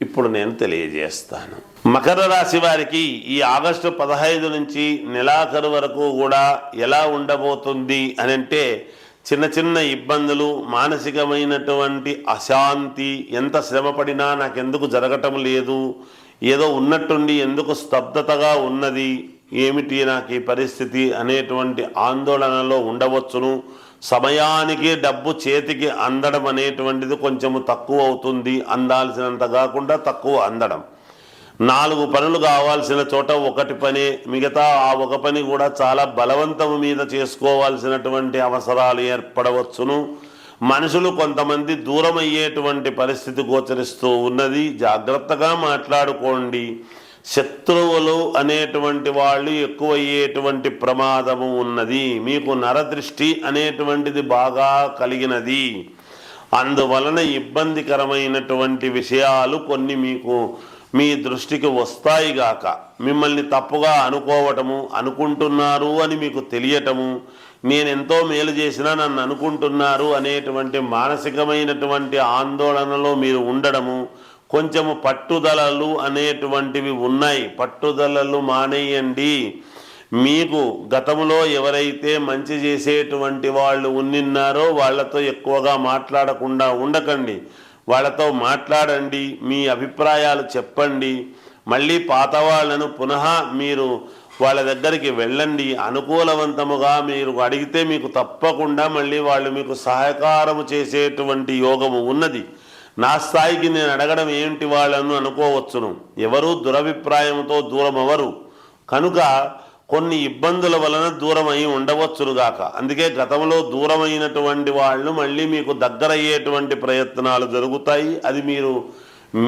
ఇప్పుడు నేను తెలియజేస్తాను. మకర రాశి వారికి ఈ ఆగస్టు పదహైదు నుంచి నెలాఖరు వరకు కూడా ఎలా ఉండబోతుంది అని అంటే చిన్న చిన్న ఇబ్బందులు మానసికమైనటువంటి అశాంతి ఎంత శ్రమపడినా నాకెందుకు జరగటం లేదు ఏదో ఉన్నట్టుండి ఎందుకు స్తబ్దతగా ఉన్నది ఏమిటి నాకు ఈ పరిస్థితి అనేటువంటి ఆందోళనలో ఉండవచ్చును. సమయానికి డబ్బు చేతికి అందడం అనేటువంటిది కొంచెము తక్కువ అవుతుంది. అందాల్సినంత కాకుండా తక్కువ అందడం. నాలుగు పనులు కావాల్సిన చోట ఒకటి పని మిగతా ఆ ఒక పని కూడా చాలా బలవంతము మీద చేసుకోవాల్సినటువంటి అవసరాలు ఏర్పడవచ్చును. మనుషులు కొంతమంది దూరం అయ్యేటువంటి పరిస్థితి గోచరిస్తూ ఉన్నది. జాగ్రత్తగా మాట్లాడుకోండి. శత్రువులు అనేటువంటి వాళ్ళు ఎక్కువయ్యేటువంటి ప్రమాదము ఉన్నది. మీకు నరదృష్టి అనేటువంటిది బాగా కలిగినది. అందువలన ఇబ్బందికరమైనటువంటి విషయాలు కొన్ని మీకు మీ దృష్టికి వస్తాయి గాక. మిమ్మల్ని తప్పుగా అనుకోవటము అనుకుంటున్నారు అని మీకు తెలియటము నేను ఎంతో మేలు చేసినా నన్ను అనుకుంటున్నారు అనేటువంటి మానసికమైనటువంటి ఆందోళనలో మీరు ఉండడము కొంచెము పట్టుదలలు అనేటువంటివి ఉన్నాయి. పట్టుదలలు మానేయండి. మీకు గతంలో ఎవరైతే మంచి చేసేటువంటి వాళ్ళు ఉన్నిన్నారో వాళ్ళతో ఎక్కువగా మాట్లాడకుండా ఉండకండి. వాళ్ళతో మాట్లాడండి మీ అభిప్రాయాలు చెప్పండి. మళ్ళీ పాత వాళ్ళను పునః మీరు వాళ్ళ దగ్గరికి వెళ్ళండి. అనుకూలవంతముగా మీరు అడిగితే మీకు తప్పకుండా మళ్ళీ వాళ్ళు మీకు సహకారము చేసేటువంటి యోగము ఉన్నది. నా స్థాయికి నేను అడగడం ఏమిటి వాళ్ళను అనుకోవచ్చును. ఎవరూ దురభిప్రాయంతో దూరం అవరు కనుక కొన్ని ఇబ్బందుల వలన దూరం అయి ఉండవచ్చునుగాక అందుకే గతంలో దూరమైనటువంటి వాళ్ళు మళ్ళీ మీకు దగ్గరయ్యేటువంటి ప్రయత్నాలు జరుగుతాయి. అది మీరు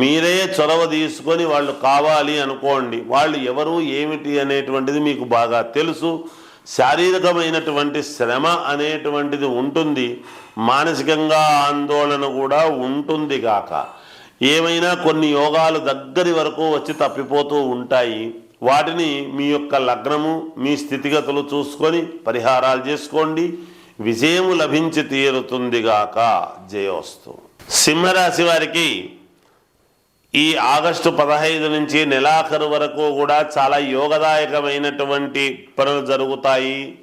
మీరే చొరవ తీసుకొని వాళ్ళు కావాలి అనుకోండి. వాళ్ళు ఎవరు ఏమిటి అనేటువంటిది మీకు బాగా తెలుసు. శారీరకమైనటువంటి శ్రమ అనేటువంటిది ఉంటుంది. మానసికంగా ఆందోళన కూడా ఉంటుంది గాక. ఏమైనా కొన్ని యోగాలు దగ్గరి వరకు వచ్చి తప్పిపోతూ ఉంటాయి. వాటిని మీ యొక్క లగ్నము మీ స్థితిగతులు చూసుకొని పరిహారాలు చేసుకోండి. విజయము లభించి తీరుతుందిగాక జయోస్తు. సింహరాశి వారికి ఈ ఆగస్టు పదహైదు నుంచి నెలాఖరు వరకు కూడా చాలా యోగదాయకమైనటువంటి పనులు జరుగుతాయి.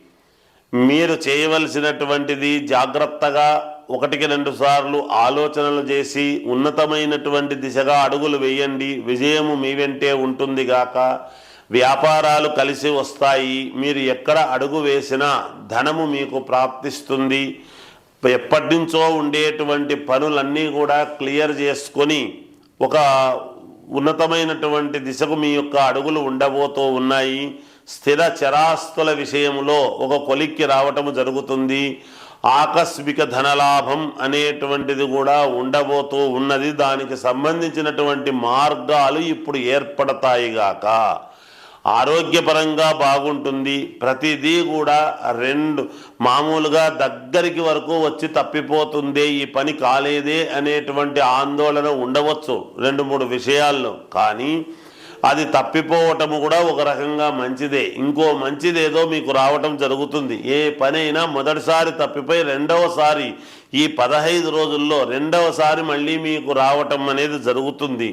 మీరు చేయవలసినటువంటిది జాగ్రత్తగా ఒకటికి రెండు సార్లు ఆలోచనలు చేసి ఉన్నతమైనటువంటి దిశగా అడుగులు వేయండి. విజయము మీ వెంటే ఉంటుంది గాక. వ్యాపారాలు కలిసి వస్తాయి. మీరు ఎక్కడ అడుగు వేసినా ధనము మీకు ప్రాప్తిస్తుంది. ఎప్పటి నుంచో ఉండేటువంటి పనులన్నీ కూడా క్లియర్ చేసుకొని ఒక ఉన్నతమైనటువంటి దిశకు మీ యొక్క అడుగులు ఉండబోతూ ఉన్నాయి. స్థిర చరాస్తుల విషయంలో ఒక కొలిక్కి రావటము జరుగుతుంది. ఆకస్మిక ధనలాభం అనేటువంటిది కూడా ఉండబోతూ ఉన్నది. దానికి సంబంధించినటువంటి మార్గాలు ఇప్పుడు ఏర్పడతాయిగాక ఆరోగ్యపరంగా బాగుంటుంది. ప్రతిదీ కూడా రెండు మామూలుగా దగ్గరికి వరకు వచ్చి తప్పిపోతుందే ఈ పని కాలేదే అనేటువంటి ఆందోళన ఉండవచ్చు రెండు మూడు విషయాల్లో. కానీ అది తప్పిపోవటము కూడా ఒక రకంగా మంచిదే. ఇంకో మంచిదేదో మీకు రావటం జరుగుతుంది. ఏ పనైనా మొదటిసారి తప్పిపోయి రెండవసారి ఈ పదహైదు రోజుల్లో రెండవసారి మళ్ళీ మీకు రావటం అనేది జరుగుతుంది.